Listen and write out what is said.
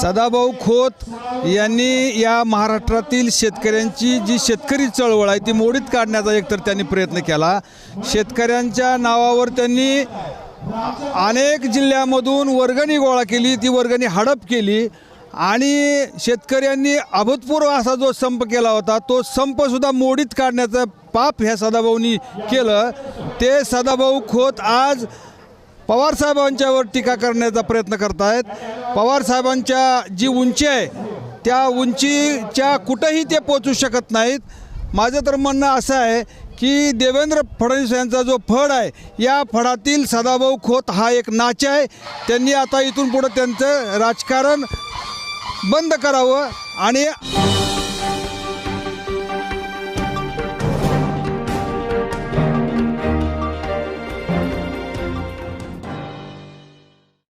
सदाभाऊ खोत यांनी या महाराष्ट्रातील शेतकऱ्यांची जी शेतकरी चळवळ आहे ती मोडीत काढण्याचा एकतर त्यांनी प्रयत्न केला. शेतकऱ्यांच्या नावावर त्यांनी अनेक जिल्ह्यामधून वर्गणी गोळा केली ती वर्गणी हडप केली. आणि शेतकऱ्यांनी अभूतपूर्व असा जो संप केला होता तो संपसुद्धा मोडीत काढण्याचं पाप ह्या सदाभाऊनी केलं. ते सदाभाऊ खोत आज पवारसाहेबांच्यावर टीका करण्याचा प्रयत्न करत आहेत पवारसाहेबांच्या जी उंची आहे त्या उंचीच्या कुठंही ते पोचू शकत नाहीत. माझं तर म्हणणं असं आहे की देवेंद्र फडणवीस यांचा जो फड आहे या फडातील सदाभाऊ खोत हा एक नाच आहे. त्यांनी आता इथून पुढं त्यांचं राजकारण बंद करावं आणि